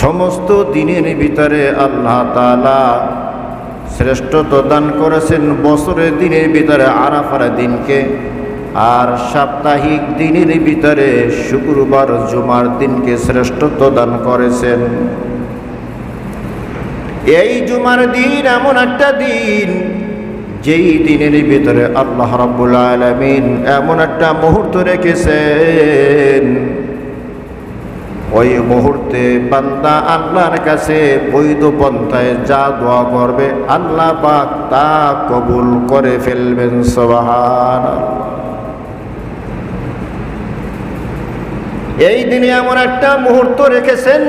সমস্ত দিনের ভিতরে আল্লাহ তালা শ্রেষ্ঠত্ব দান করেছেন বছরের দিনের ভিতরে আরাফার দিনকে, আর সাপ্তাহিক দিনের ভিতরে শুক্রবার, জুমার দিনকে শ্রেষ্ঠত্ব দান করেছেন। এই জুমার দিন এমন একটা দিন, যেই দিনের ভিতরে আল্লাহ রাব্বুল আলামিন এমন একটা মুহূর্ত রেখেছেন। ওই মুহূর্তে বান্দা আল্লাহর কাছে বৈধ পন্থায় যা দোয়া করবে, আল্লাহ পাক তা কবুল করে ফেলবেন সবাহান এই দিনে এমন একটা মুহূর্ত রেখেছেন,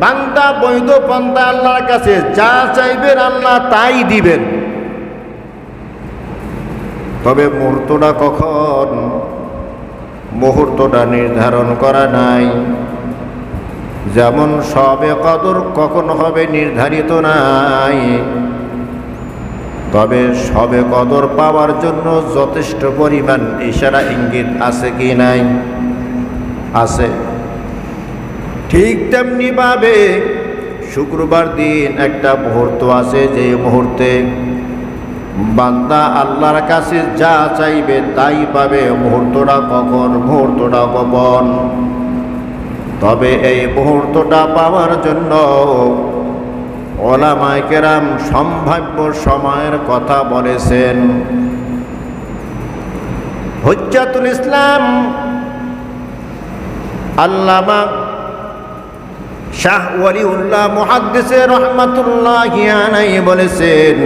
বান্দা বৈধ পন্থা আল্লাহর কাছে যা চাইবেন, আল্লাহ তাই দিবেন। তবে মুহূর্তটা কখন? মুহূর্তটা নির্ধারণ করা নাই। যেমন সবে কদর কখন হবে নির্ধারিত নাই। তবে সবে কদর পাওয়ার জন্য যথেষ্ট পরিমাণ ইশারা ইঙ্গিত আছে কি নাই? আছে। ঠিক তেমনি ভাবে শুক্রবার দিন একটা মুহূর্ত আছে যে মুহূর্তে বান্দা আল্লাহর কাছে যা চাইবে তাই পাবে। মুহূর্তটা কখন? মুহূর্তটা কখন? তবে এই মুহূর্তটা পাওয়ার জন্য ওলামায় কেরাম সম্ভাব্য সময়ের কথা বলেছেন। হজ্জাতুল ইসলাম আল্লামা শাহ ওয়ালিউল্লাহ মুহাদ্দিসে রহমাতুল্লাহ বলেছেন,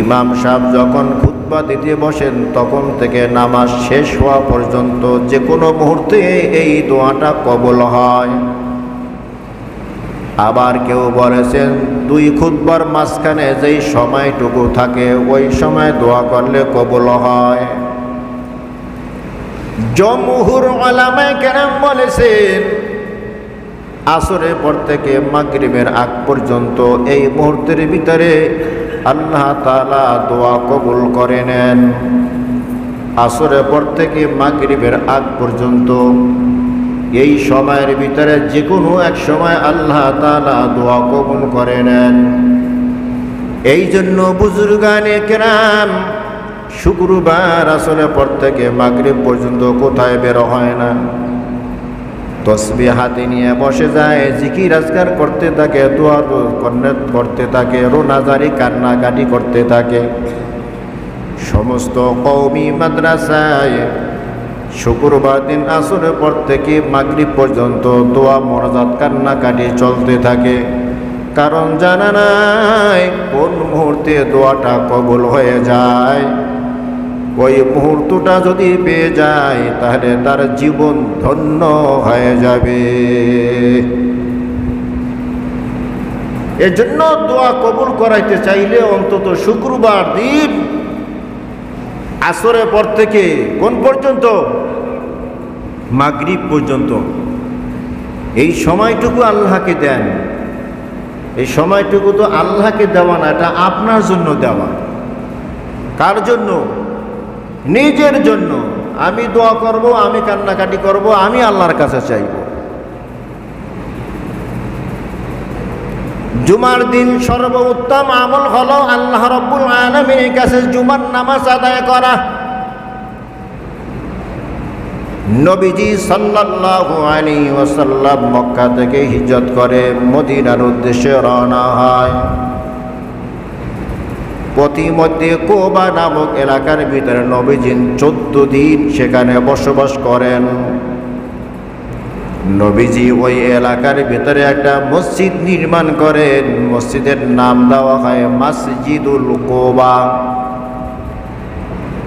ইমাম সাহেব যখন খুতবা দিতে বসেন, তখন থেকে নামাজ শেষ হওয়া পর্যন্ত যে কোনো মুহূর্তে এই দোয়াটা কবল হয়। আবার কেউ বলেছেন, দুই খুতবার মাঝখানে যেই সময়টুকু থাকে, ওই সময় দোয়া করলে কবল হয়। জমহুর আলামায় কেরাম বলেছেন, আসরের পর থেকে মাগরিবের আগ পর্যন্ত এই মুহূর্তের ভিতরে আল্লাহ তালা দোয়া কবুল করে নেন। আসরের পর থেকে মাগরিবের আগ পর্যন্ত এই সময়ের ভিতরে যে কোনো এক সময় আল্লাহ তালা দোয়া কবুল করে নেন। এই জন্য বুজুর্গানে কেরাম শুক্রবার আসরের পর থেকে মাগরিব পর্যন্ত কোথায় বের হয় না। তসবি হাতে নিয়ে বসে যায়, জিকির আজকার করতে থাকে দোয়া করতে থাকে, রোনাজারি কান্নাকাটি করতে থাকে। সমস্ত কৌমি মাদ্রাসায় শুক্রবার দিন আসরের পর থেকে মাগরিব পর্যন্ত দোয়া মরজাত কান্নাকাটি চলতে থাকে। কারণ জানা নাই, কোন মুহূর্তে দোয়াটা কবল হয়ে যায়। ওই মুহূর্তটা যদি পেয়ে যায়, তাহলে তার জীবন ধন্য হয়ে যাবে। এজন্য দোয়া কবুল করাইতে চাইলে অন্তত শুক্রবার দিন আসরের পর থেকে কোন পর্যন্ত? মাগরিব পর্যন্ত। এই সময়টুকু আল্লাহকে দেন। এই সময়টুকু তো আল্লাহকে দেওয়া না, এটা আপনার জন্য দেওয়া। কার জন্য? নিজের জন্য। আমি দোয়া করব, আমি কান্নাকাটি করব, আমি আল্লাহর কাছে চাইব। জুমার দিন সর্বোত্তম আমল হলো আল্লাহ রব্বুল আলমীর কাছে জুমার নামাজ আদায় করা। নবীজি সাল্লাল্লাহু আলাইহি ওয়াসাল্লাম মক্কা থেকে হিজরত করে মদিনার উদ্দেশ্যে রওনা হয়। প্রতিমধ্যে কোবা নামক এলাকার ভিতরে নবীজিন চোদ্দ দিন সেখানে বসবাস করেন। নবীজি ওই এলাকার ভিতরে একটা মসজিদ নির্মাণ করেন। মসজিদের নাম দেওয়া হয় মসজিদুল কোবা।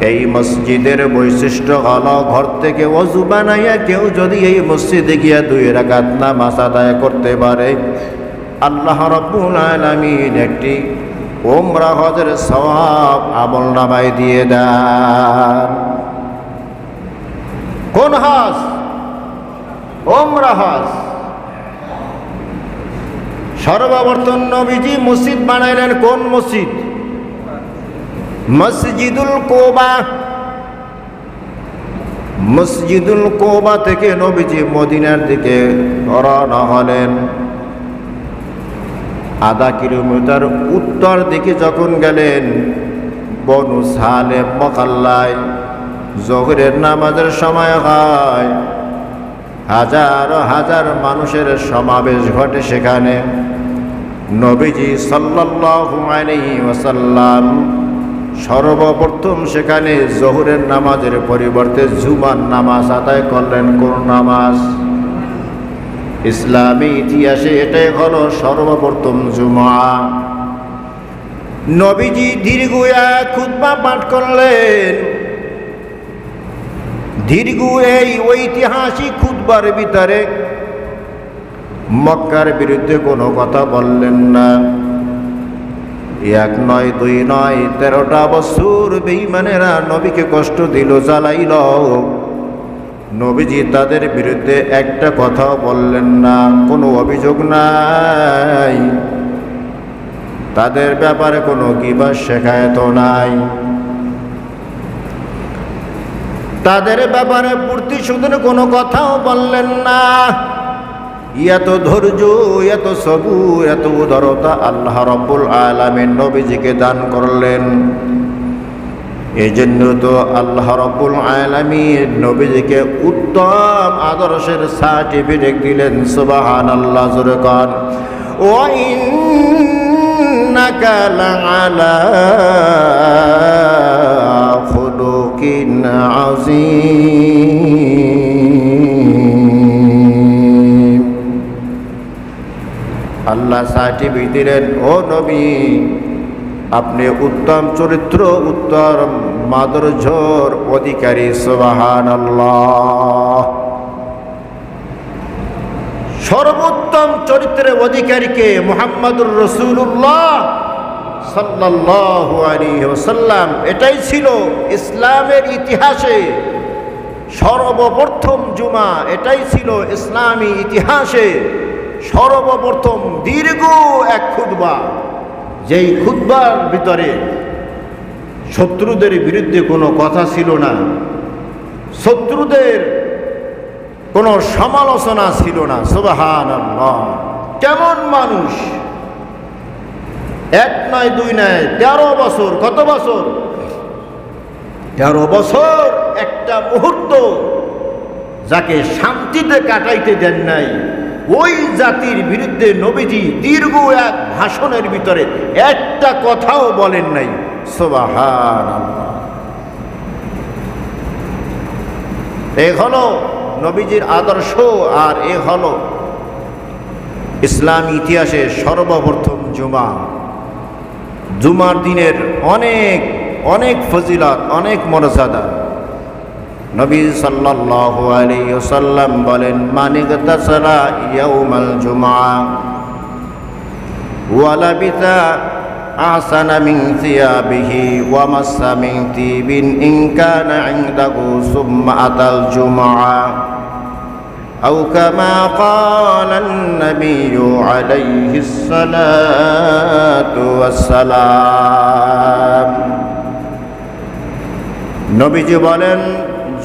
এই মসজিদের বৈশিষ্ট্য হল ঘর থেকে অজু বানাইয়া কেউ যদি এই মসজিদে গিয়া দুই রাকাত নামাজ আদায় করতে পারে, আল্লাহ রব্বুল আলামিন একটি ওমরা হজের সওয়াব আমল নামায় দিয়ে দেন। কোন হজ? ওমরা হজ। সর্ববর্তন নবীজি মসজিদ বানাইলেন। কোন মসজিদ? মসজিদুল কোবা। মসজিদুল কোবা থেকে নবীজি মদিনার দিকে রওনা হলেন। আধা কিলোমিটার উত্তর দিকে যখন গেলেন, বনু সালে মকাল্লায় জহরের নামাজের সময় হয়। হাজার হাজার মানুষের সমাবেশ ঘটে সেখানে। নবীজি ওয়াসাল্লাম সর্বপ্রথম সেখানে জহুরের নামাজের পরিবর্তে জুমার নামাজ আদায় করলেন। কোন নামাজ? ইসলামী ইতিহাসে এটাই হলো সর্বপ্রথম জুমা। নবীজি দীর্ঘ এক খুতবা পাঠ করলেন। দীর্ঘ এই ঐতিহাসিক খুতবার ভিতরে মক্কার বিরুদ্ধে কোনো কথা বললেন না। এক নয়, দুই নয়, তেরোটা বছর বেইমানেরা নবীকে কষ্ট দিল, জ্বালাইল। নবীজি তাদের বিরুদ্ধে একটা কথাও বললেন না, কোনো অভিযোগ নাই। তাদের ব্যাপারে কোনো কিবা শেখায়ত নাই। তাদের ব্যাপারে প্রতিশোধের কোনো কথাও বললেন না। এত ধৈর্য এত সবু এত উদারতা আল্লাহ রব্বুল আলমের নবীজিকে দান করলেন। এই জন্য তো আল্লাহ রব্বুল আলমী নবীজিকে উত্তম আদর্শের সার্টিফিকেট দিলেন সুবাহান আল্লাহ জুরকান ও আল্লাহ সার্টিফিকেট দিলেন, ও নবী আপনি উত্তম চরিত্র উত্তর মাদুর্যর অধিকারী সুবাহান সর্বোত্তম চরিত্রের অধিকারীকে মোহাম্মদুর রসুল্লাহ আলাইহি এটাই ছিল ইসলামের ইতিহাসে সর্বপ্রথম জুমা। এটাই ছিল ইসলামী ইতিহাসে সর্বপ্রথম দীর্ঘ এক খুতবা। যেই খুতবার ভিতরে শত্রুদের বিরুদ্ধে কোনো কথা ছিল না, শত্রুদের কোনো সমালোচনা ছিল না সুবাহান কেমন মানুষ? এক নয়, দুই নয়, তেরো বছর, কত বছর? তেরো বছর একটা মুহূর্ত যাকে শান্তিতে কাটাইতে দেন নাই। ওই জাতির বিরুদ্ধে নবীজি দীর্ঘ এক ভাষণের ভিতরে একটা কথাও বলেন নাই। সোবাহান এ হলো নবীজির আদর্শ আর এ হলো ইসলাম ইতিহাসে সর্বপ্রথম জুমা। জুমার দিনের অনেক অনেক ফজিলত, অনেক মর্যাদা। নবী সাল্লাল্লাহু আলাইহি ওয়াসাল্লাম বলেন মানিক তাসালা ইয়াউমাল জুমআ ওয়ালা বিতা আহসানা মিন সিয়াবিহি ওয়া মাসসা মিন তিবিন ইন কানা ইনদাহু সুম্মা আতাল জুমআ أو كما قال النبي عليه الصلاة والسلام নবীজি বলেন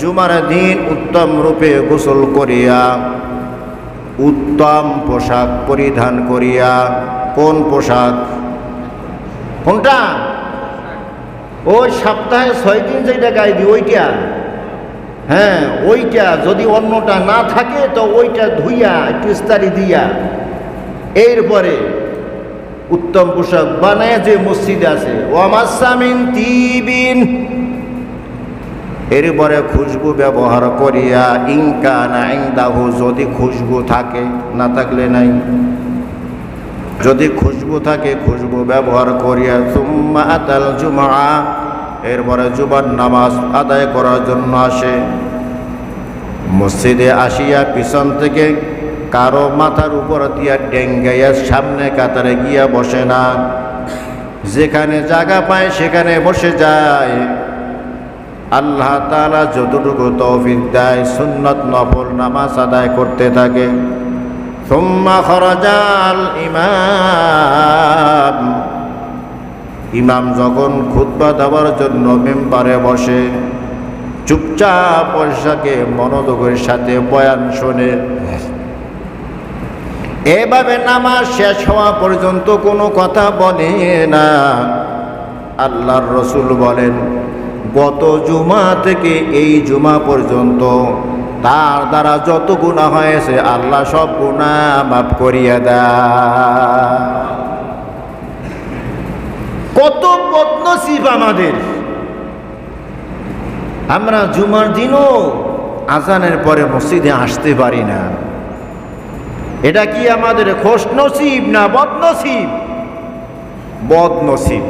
জুমার দিন উত্তম রূপে গোসল করিয়া, উত্তম পোশাক পরিধান করিয়া, কোন পোশাক? কোনটা? ওই সপ্তাহে ছয় দিন যেটা গাই দি ওইটা? হ্যাঁ ওইটা যদি অন্যটা না থাকে, তো ওইটা ধুইয়া, একটু ইস্তারি দিয়া। এরপরে উত্তম পোশাক বানায় যে মসজিদ আছে। ওয়ামাসামিন তিবিন। এরপরে খুশবু ব্যবহার করিয়া ইনকা না যদি খুশবু থাকে, না থাকলে নাই। যদি খুশবু থাকে, খুশবু ব্যবহার করিয়া, সুম্মা আতাল জুমা এরপরে জুবার নামাজ আদায় করার জন্য আসে। মসজিদে আসিয়া পিছন থেকে কারও মাথার উপর দিয়া ডেঙ্গাইয়া সামনে কাতারে গিয়া বসে না। যেখানে জায়গা পায়, সেখানে বসে যায়। আল্লাহ তালা যতটুকু তৌফিক দেয়, সুন্নত, নফল, নামাজ আদায় করতে থাকে। সুম্মা খরজাল ইমাম। ইমাম যখন খুতবা দেওয়ার জন্য মেম্বারে বসে, চুপচাপ বৈশাখে মনোযোগের সাথে বয়ান শোনে। এভাবে নামাজ শেষ হওয়া পর্যন্ত কোনো কথা বলে না। আল্লাহর রসুল বলেন গত জুমা থেকে এই জুমা পর্যন্ত তার দ্বারা যত গুণা হয়েছে, আল্লাহ সব গুণা মাফ করিয়া দা কত বদনসিব আমাদের। আমরা জুমার দিনও আজানের পরে মসজিদে আসতে পারি না। এটা কি আমাদের খোশ নসিব না বদনসিব? বদনসিব।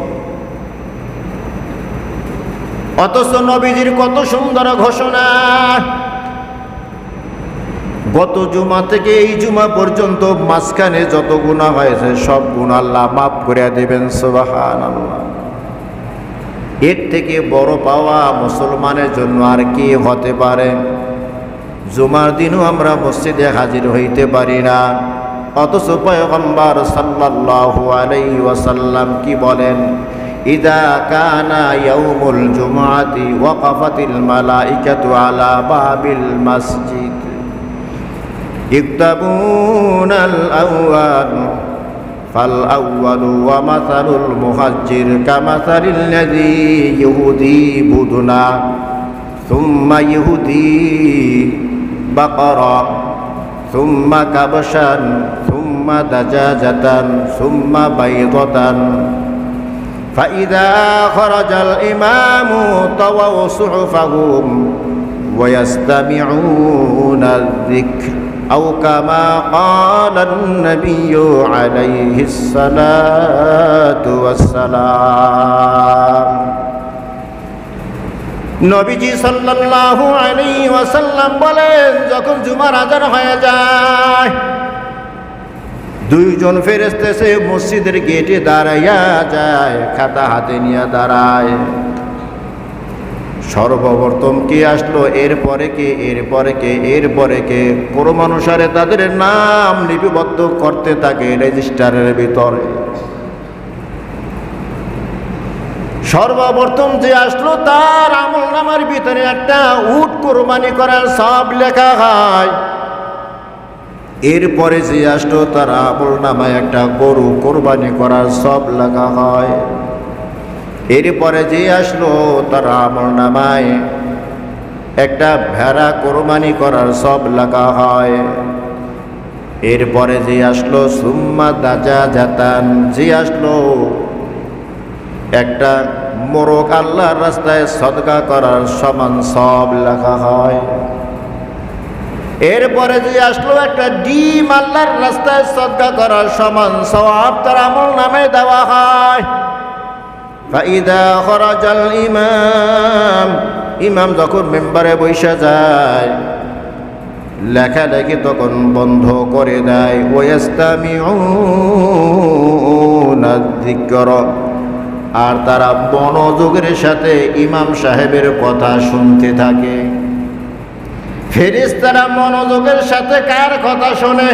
অথচ নবীজির কত সুন্দর ঘোষণা। গত জুমা থেকে এই জুমা পর্যন্ত মাঝখানে যত গুণা হয়েছে, সব গুণ আল্লাহ মাফ করে দেবেন সুবাহান এর থেকে বড় পাওয়া মুসলমানের জন্য আর কি হতে পারে? জুমার দিনও আমরা মসজিদে হাজির হইতে পারি না। অথচ পয়গম্বর সাল্লাল্লাহু আলাইহি ওয়াসাল্লাম কি বলেন? ইদা কানা ইয়াউমুল জুমআতি ওয়াকাফাতিল মালাইকাতু আলা বাবিল মসজিদ يكتبون الأول فالأول ومثل المهجر كمثل الذي يهدي بدنا ثم يهدي بقرة ثم كبشا ثم دجاجة ثم بيضة فإذا خرج الإمام طووا صحفهم ويستمعون الذكر أو كما قال النبي عليه الصلاة والسلام নবীজি সাল্লাল্লাহু আলাইহি ওয়াসাল্লাম বলেন যখন জুমার আজান হয়ে যায় দুইজন ফেরেশতা সে মসজিদের গেটে দাঁড়াইয়া যায়, খাতা হাতে নিয়ে দাঁড়ায়। সর্বপ্রথম কে আসলো? এরপরে কে? এরপরে কে? এরপরে কে? ক্রম অনুসারে তাদের নাম লিপিবদ্ধ করতে থাকে রেজিস্টারের ভিতরে। সর্বপ্রথম যে আসলো, তার আমল নামার ভিতরে একটা উট কোরবানি করার সব লেখা হয়। এরপরে যে আসলো তার আমল নামায় একটা গরু কোরবানি করার সব লেখা হয়। এরপরে যে আসলো, তার আমল নামায় একটা ভেড়া কোরবানি করার সব লেখা হয়। এরপরে যে আসলো, সুম্মা দাজা জাতান, যে আসলো, একটা মোরগ আল্লাহর রাস্তায় সদকা করার সমান সব লেখা হয়। এরপরে যে আসলো একটা ডিম আল্লাহর রাস্তায় সদকা করার সমান সব তার আমল নামে দেওয়া হয়। ফাইদা খরাজাল ইমাম ইমাম যখন মেম্বারে বৈশা যায় লেখা লেখালেখি তখন বন্ধ করে দেয়। ওয়াস্তামিউনাদ্দিকর আর তারা মনোযোগের সাথে ইমাম সাহেবের কথা শুনতে থাকে। ফেরিস তারা মনোযোগের সাথে কার কথা শোনে?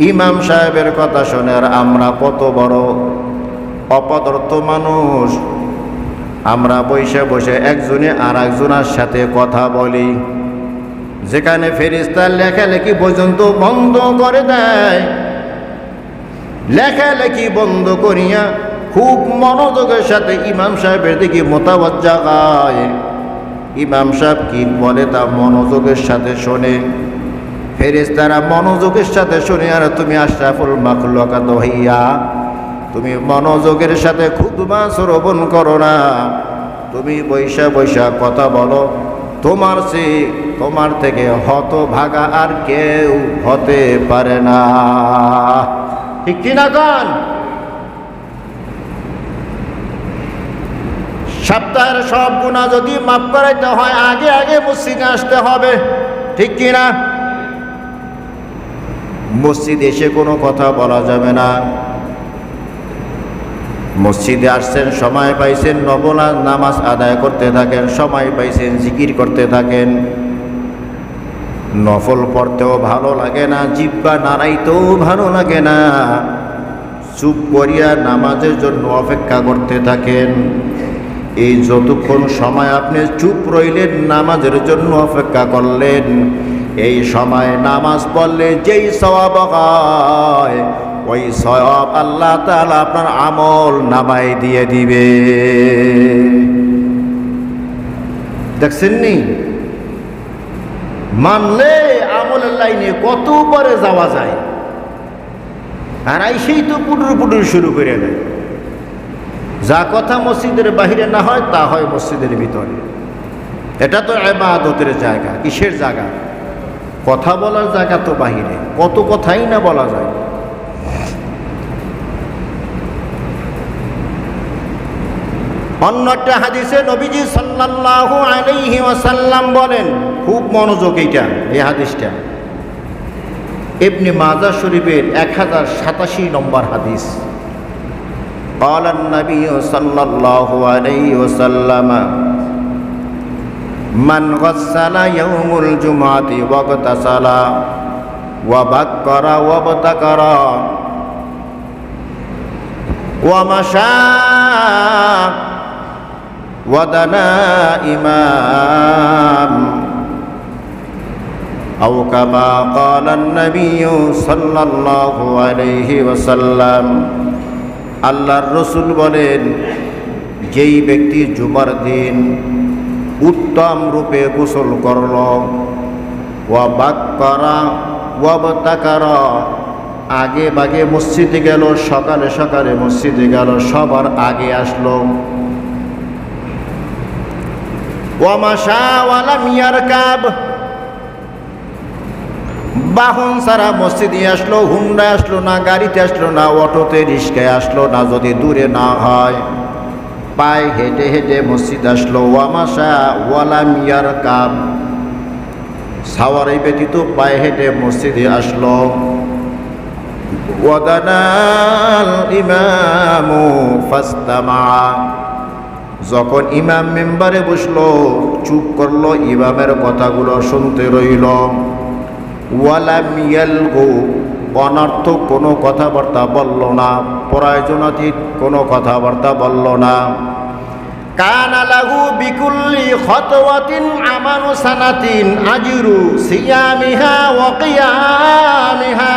ইমাম সাহেবের কথা শোনে, আর আমরা কত বড় অপদার্থ মানুষ। আমরা বসে বসে একজনে আর একজনের সাথে কথা বলি। যেখানে ফেরিস্তার লেখালেখি পর্যন্ত বন্ধ করে দেয়। লেখালেখি বন্ধ করিয়া খুব মনোযোগের সাথে ইমাম সাহেবের দিকে মোতাবত জাগায় ইমাম সাহেব কি বলে তা মনোযোগের সাথে শোনে। ফেরেস্তারা মনোযোগের সাথে শুনে, আর তুমি আশরাফুল মাখলুকাত হইয়া তুমি মনোযোগের সাথে খুদমা শ্রবণ করো না। তুমি বৈশা বৈশা কথা বলো। তোমার সে তোমার থেকে হত ভাগা আর কেউ হতে পারে না। ঠিক কিনা কন? সপ্তাহের সব গুণা যদি মাফ করাইতে হয়, আগে আগে মসজিদে আসতে হবে। ঠিক কিনা মসজিদ এসে কোনো কথা বলা যাবে না। মসজিদে আসছেন, সময় পাইছেন, নবলা নামাজ আদায় করতে থাকেন, সময় পাইছেন, জিকির করতে থাকেন। নফল পড়তেও ভালো লাগে না, জিব্বা নাড়াইতেও ভালো লাগে না। চুপ করিয়া নামাজের জন্য অপেক্ষা করতে থাকেন। এই যতক্ষণ সময় আপনি চুপ রইলেন, নামাজের জন্য অপেক্ষা করলেন, এই সময় নামাজ পড়লে যেই সওয়াব হয়, ওই সওয়াব আল্লাহ তালা আপনার আমল নামাই দিয়ে দিবে। দেখছেন নি? মানলে আমলের লাইনে কত উপরে যাওয়া যায়? আর আইসেই তো পুটুর পুটুর শুরু করে দেয়। যা কথা মসজিদের বাহিরে না হয়, তা হয় মসজিদের ভিতরে। এটা তো এবাদতের জায়গা, কিসের জায়গা? কথা বলার জায়গা তো বাহিরে, কত কথাই না বলা যায়। অন্য একটা হাদিসে নবীজি সাল্লাল্লাহু আলাইহি ওয়াসাল্লাম বলেন, খুব মনোযোগ এইটা, এই হাদিসটা। এমনি মাজা শরীফের এক হাজার সাতাশি নম্বর হাদিস। قال النبي صلى الله عليه وسلم من غسل يوم الجمعة واغتسل وبكر وابتكر ومشى ودنا إمام. أو كما قال النبي صلى الله عليه وسلم আল্লাহর রসুল বলেন, যেই ব্যক্তি জুমার দিন উত্তম রূপে গোসল করল ওয়া বাক করা ওয়াবতাকার, আগে বাগে মসজিদে গেল, সকালে সকালে মসজিদে গেল, সবার আগে আসলো। ওয়ামাশা ওয়ালা মিয়ার কাব বাহন সারা মসজিদে আসলো, হুন্ডা আসলো না, গাড়িতে আসলো না, অটোতে রিস্কায় আসলো না, যদি দূরে না হয়। পায়ে হেঁটে হেঁটে মসজিদ আসলো, ওয়ামাশা ওয়ালা মিয়ার কাব সাওয়ারি ব্যতীত পায়ে হেঁটে মসজিদে আসলো। ওয়াদানাল ইমামু ফাস্তামা যখন ইমাম মেম্বারে বসল, চুপ করল, ইমামের কথাগুলো শুনতে রইল। ওয়ালাম ইয়ালগু, অনর্থক কোনো কথাবার্তা বলল না, প্রয়োজনাতীত কোনো কথাবার্তা বলল না। কানা লাহু বিকুল্লি খতওয়াতিন আমানু সানাতিন আজিরু সিয়ামিহা ওয়া কিয়ামিহা।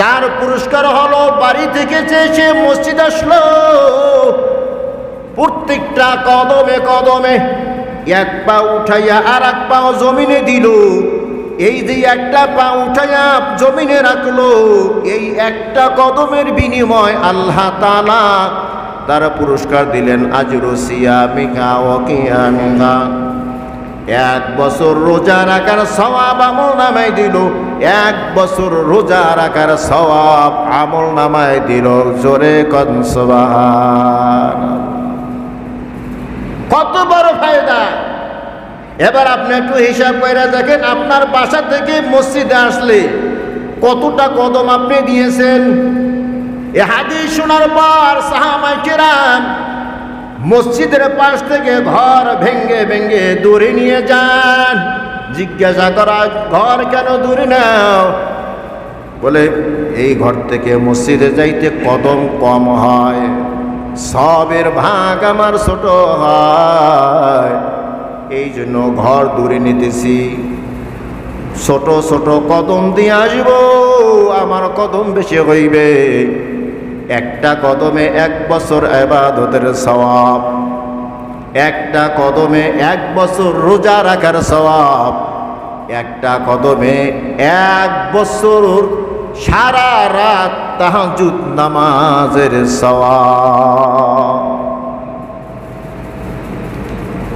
তার পুরস্কার হলো, বাড়ি থেকে চেয়েছে মসজিদ আসলো, প্রত্যেকটা কদমে কদমে এক পা উঠাইয়া আর এক পা জমিনে দিল। এই যে একটা পা উঠাইয়া জমিনে রাখল, এই একটা কদমের বিনিময় আল্লাহ তালা তারা পুরস্কার দিলেন আজ রসিয়া মিঘা ওকিয়া মিঘা এক বছর রোজা রাখার সবাব আমল নামাই দিল, এক বছর রোজা রাখার সওয়াব আমল নামাই দিল। জোরে কনসবাহান কত বড় ফায়দা এবার আপনি একটু হিসাব করে দেখেন, আপনার বাসা থেকে মসজিদে আসলে কতটা কদম আপনি দিয়েছেন? এ হাদিস শোনার পর সাহামাই কিরাম মসজিদের পাশ থেকে ঘর ভেঙ্গে ভেঙ্গে দূরে নিয়ে যান। জিজ্ঞাসা করা, ঘর কেন দূরে নাও? বলে, এই ঘর থেকে মসজিদে যাইতে কদম কম হয়, সবের ভাগ আমার ছোট হয়। এই জন্য ঘর দূরে নিতেছি। ছোট ছোট কদম দিয়ে আসব, আমার কদম বেশি হইবে। একটা কদমে এক বছর এবাদতের সওয়াব। একটা কদমে এক বছর রোজা রাখার সওয়াব। একটা কদমে এক বছর সারা রাত তাহাজুদ নামাজের সওয়াব।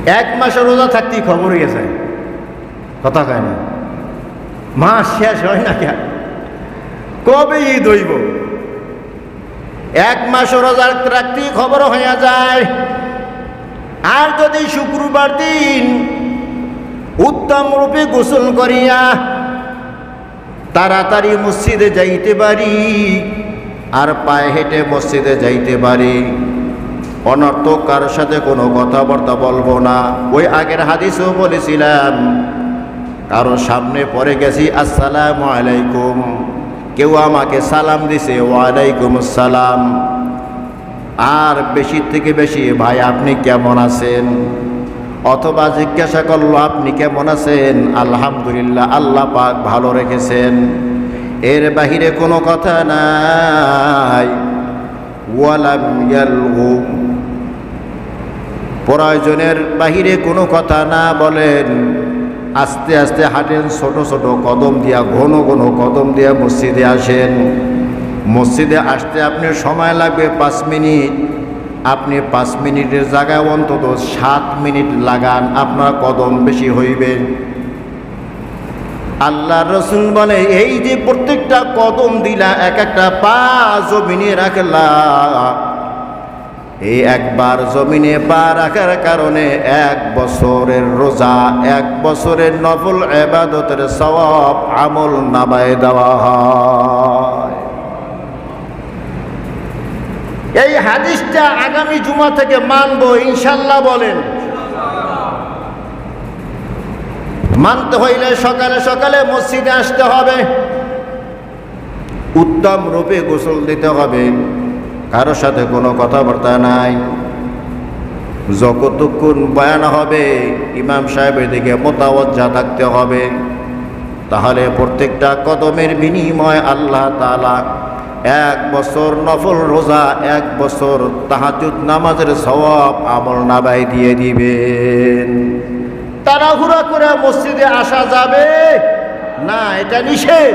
এক মাসে রোজা থাকতেই খবর হয়ে যায় কথা কয় না। মাস শেষ হয় না কেন? কবে ঈদ হইব? এক মাস রোজা রাখতেই খবর হইয়া যায়। আর যদি শুক্রবার দিন উত্তম রূপে গোসল করিয়া তাড়াতাড়ি মসজিদে যাইতে পারি, আর পায়ে হেঁটে মসজিদে যাইতে পারি। অনর্থক কার সাথে কোনো কথাবার্তা বলব না। ওই আগের হাদিসও বলেছিলাম, কারও সামনে পরে গেছি, আসসালাম আলাইকুম। কেউ আমাকে সালাম দিছে, ওয়ালাইকুম আসসালাম। আর বেশি থেকে বেশি, ভাই, আপনি কেমন আছেন? অথবা জিজ্ঞাসা করল, আপনি কেমন আছেন? আলহামদুলিল্লাহ, আল্লাহ পাক ভালো রেখেছেন। এর বাহিরে কোনো কথা নাই। ওয়ালাম ইয়ালগু প্রয়োজনের বাহিরে কোনো কথা না বলেন। আস্তে আস্তে হাঁটেন, ছোট ছোট কদম দিয়া, ঘন ঘন কদম দিয়া মসজিদে আসেন। মসজিদে আসতে আপনার সময় লাগবে পাঁচ মিনিট। আপনি পাঁচ মিনিটের জায়গায় অন্তত সাত মিনিট লাগান, আপনার কদম বেশি হইবে। আল্লাহ রসুল বলে, এই যে প্রত্যেকটা কদম দিলা, এক একটা পা জমিনে রাখলা। এই একবার জমিনে পা রাখার কারণে এক বছরের রোজা, এক বছরের নফল এবাদতের সওয়াব আমল নামায় দেওয়া হয়। এই হাদিসটা আগামী জুমা থেকে মানবো ইনশাল্লাহ বলেন। মানতে হইলে সকালে সকালে মসজিদে আসতে হবে। উত্তম রূপে গোসল দিতে হবে। কারোর সাথে কোনো কথাবার্তা নাই। যতক্ষণ বয়ান হবে, ইমাম সাহেবের দিকে মোতাবজ্জা থাকতে হবে। তাহলে প্রত্যেকটা কদমের বিনিময় আল্লাহ তালা এক বছর নফল রোজা, এক বছর তাহাজুদ নামাজের সওয়াব আমল নাবাই দিয়ে দিবেন। তাড়াহুড়া করে মসজিদে আসা যাবে? না, এটা নিষেধ।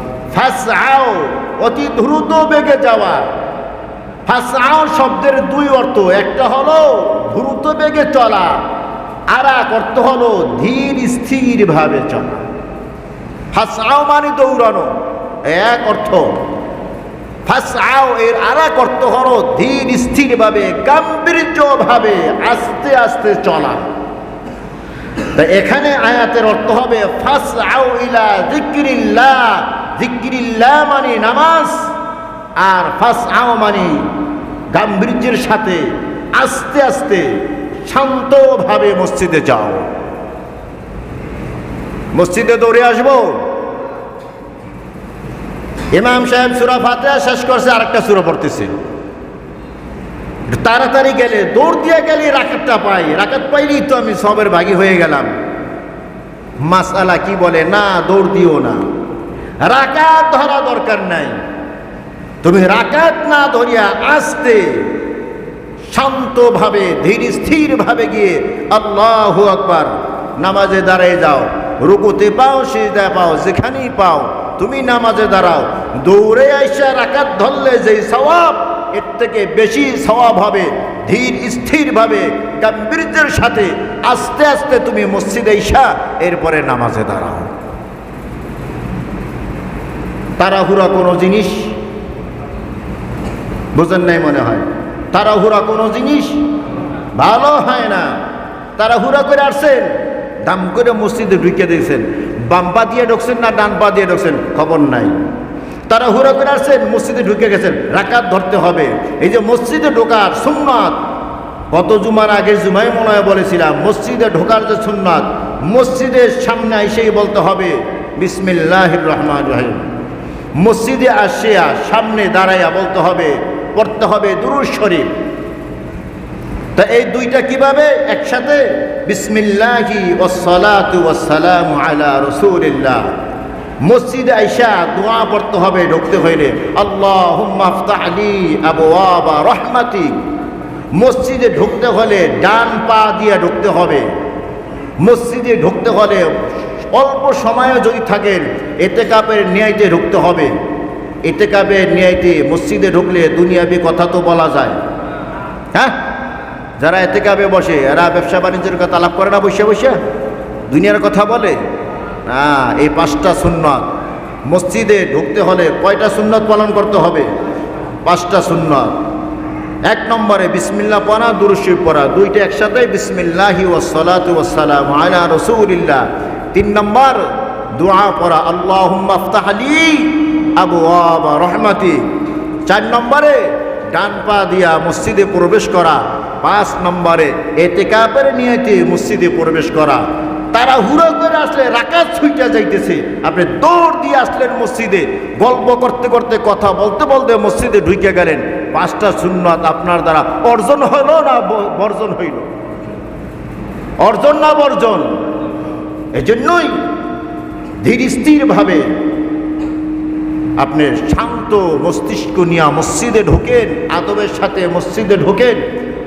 ফাসআউ, অতি দ্রুত বেগে যাওয়া। ফাসআউ শব্দের দুই অর্থ, একটা হলো দ্রুত বেগে চলা, আর এক অর্থ হলো ধীর স্থির ভাবে চলা। ফাসআউ মানে দৌড়ানো, এক অর্থ। ফাসআউ এর আর এক অর্থ হলো ধীর স্থির ভাবে গাম্ভীর্য আস্তে আস্তে চলা। তা এখানে আয়াতের অর্থ হবে ফাসআউ ইলা যিকরিল্লাহ। যিকরিল্লাহ মানে নামাজ, আর ফাসআউ মানে গাম্ভীর্যের সাথে আস্তে আস্তে শান্তভাবে মসজিদে যাও। মসজিদে দৌড়ে আসব। ইমাম সাহেব সুরা ফাতেহা শেষ করছে, আরেকটা সুরা পড়তেছে। তাড়াতাড়ি গেলে, দৌড় দিয়ে গেলে রাকেটটা পাই। রাকেট পাইলেই তো আমি সবের ভাগী হয়ে গেলাম। মাসালা কি বলে? না, দৌড় দিও না। রাকাত ধরা দরকার নাই। তুমি রাকাত না ধরিয়া আসতে শান্তভাবে, ধীর স্থিরভাবে গিয়ে আল্লাহ আকবার নামাজে দাঁড়িয়ে যাও। রুকুতে পাও সিজদা পাও, যেখানেই পাও, তুমি নামাজে দাঁড়াও। দৌড়ে আইসা রাকাত ধরলে যেই সওয়াব, এর থেকে বেশি সওয়াব হবে। ধীর স্থিরভাবে, গাম্ভীর্যের সাথে আস্তে আস্তে তুমি মসজিদে ইসা এরপরে নামাজে দাঁড়াও। তাড়াহুড়া কোনো জিনিস? বুঝেন নাই মনে হয়। তাড়াহুড়া কোনো জিনিস? ভালো হয় না। তাড়াহুড়া করে আসছেন, দাম করে মসজিদে ঢুকে দিয়েছেন। বাম পা দিয়ে ঢুকছেন না ডান পা দিয়ে ঢুকছেন? খবর নাই। তারা হুরা করে আসছেন, মসজিদে ঢুকে গেছেন। রাকাত ধরতে হবে। এই যে মসজিদে ঢোকার সুন্নাত, গত জুমার আগের জুমাই মনে হয় বলেছিলাম, মসজিদে ঢোকার যে সুন্নাত, মসজিদের সামনে এসেই বলতে হবে বিসমিল্লাহ রহমান রহিম। মসজিদে আসিয়া সামনে দাঁড়াইয়া বলতে হবে, পড়তে হবে দুরুজ শরীফ। তা এই দুইটা কীভাবে? একসাথে? বিসমিল্লাহি ওয়াসসালাতু ওয়াসসালামু আলা রাসূলিল্লাহ। মসজিদে আইসা দোয়া পড়তে হবে, ঢুকতে হইলে, আল্লাহুম্মা আফতাহ লি আবওয়াবা রাহমাতিক। মসজিদে ঢুকতে হলে ডান পা দিয়ে ঢুকতে হবে। মসজিদে ঢুকতে হলে অল্প সময়ও যদি থাকেন এতে কাপের ন্যায়তে ঢুকতে হবে। এতে কাপের ন্যায়তে মসজিদে ঢুকলে দুনিয়াবি কথা তো বলা যায়। হ্যাঁ? যারা এতে কাপে বসে, এরা ব্যবসা বাণিজ্যের কথা লাভ করে না বসে বসে দুনিয়ার কথা বলে? না, এই পাঁচটা সুন্নত। মসজিদে ঢুকতে হলে কয়টা সুন্নত পালন করতে হবে? পাঁচটা সুন্নত। এক নম্বরে বিসমিল্লা পড়া দুরুশি পড়া। দুইটা একসাথে বিসমিল্লাহি ওয়াসালাতু ওয়াসসালাম আলা রাসূলিল্লাহ। তিন নম্বর, দোয়া পড়া আফতাহ লি আবওয়াব রহমাতি। চার নম্বরে, ডান পা দিয়া মসজিদে প্রবেশ করা। পাঁচ নম্বরে, এতেকাপের নিয়তে মসজিদে প্রবেশ করা। তারা হুড়ো করে আসলে রাকাত ছুইটা যাইতেছে। আপনি দৌড় দিয়ে আসলেন মসজিদে। গল্প করতে করতে, কথা বলতে বলতে মসজিদে ঢুকে গেলেন। পাঁচটা সুন্নত আপনার দ্বারা অর্জন হইল না বর্জন হইল? অর্জন না বর্জন? এজন্যই ধীর স্থিরভাবে আপনি শান্ত মস্তিষ্ক নিয়ে মসজিদে ঢোকেন, আদবের সাথে মসজিদে ঢোকেন,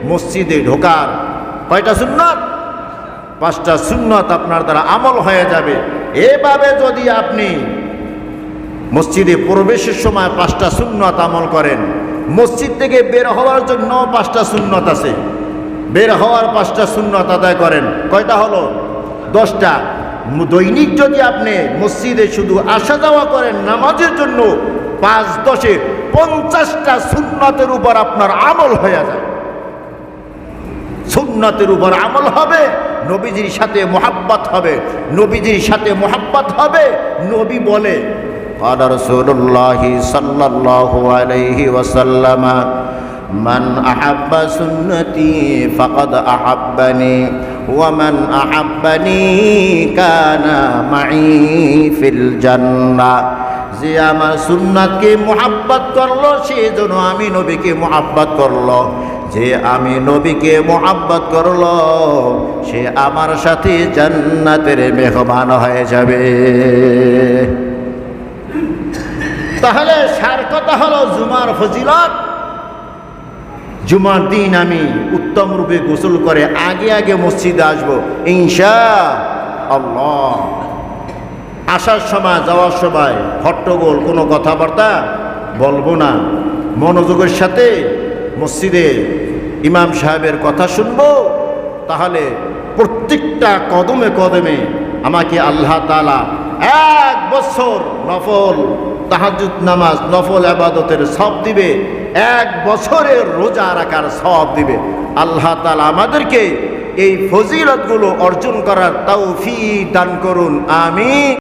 মসজিদে ঢোকার কয়টা সুন্নত? পাঁচটা সুন্নত আপনার দ্বারা আমল হয়ে যাবে। এভাবে যদি আপনি মসজিদে প্রবেশের সময় পাঁচটা সুন্নত আমল করেন, মসজিদ থেকে বের হওয়ার জন্য পাঁচটা সুন্নত আছে। বের হওয়ার পাঁচটা সুন্নত আদায় করেন। কয়টা হলো? দশটা। দৈনিক যদি আপনি মসজিদে শুধু আসা যাওয়া করেন নামাজের জন্য পাঁচ দশে পঞ্চাশটা সুন্নতের উপর আপনার আমল হয়ে যায় সুন্নতের উপর আমল হবে নবীজির সাথে মোহাব্বত হবে নবীজির সাথে মোহাব্বত হবে নবী বলে قال رسول الله صلى الله عليه وسلم من أحب سنتي فقد أحبني ومن أحبني كان معي في الجنة যে আমার সুন্নাতকে মোহাব্বত করলো সে যেন আমি নবীকে মোহাব্বত করলো যে আমি নবীকে মোহাব্বত করলো সে আমার সাথে জান্নাতের মেহমান হয়ে যাবে তাহলে সার কথা হলো জুমার ফজিলত জুমার দিন আমি উত্তম রূপে গোসল করে আগে আগে মসজিদে আসব। ইনশা আল্লাহ। আসার সময়, যাওয়ার সময় হট্টগোল, কোনো কথাবার্তা বলব না। মনোযোগের সাথে মসজিদে ইমাম সাহেবের কথা শুনব, তাহলে প্রত্যেকটা কদমে কদমে আমাকে আল্লাহ তালা এক বছর নফল তাহাজুদ নামাজ, নফল আবাদতের সব দিবে। এক বছরের রোজা রাখার সব দিবে। আল্লাহ তালা আমাদেরকে এই ফজিলতগুলো অর্জন করার তৌফিক দান করুন। আমি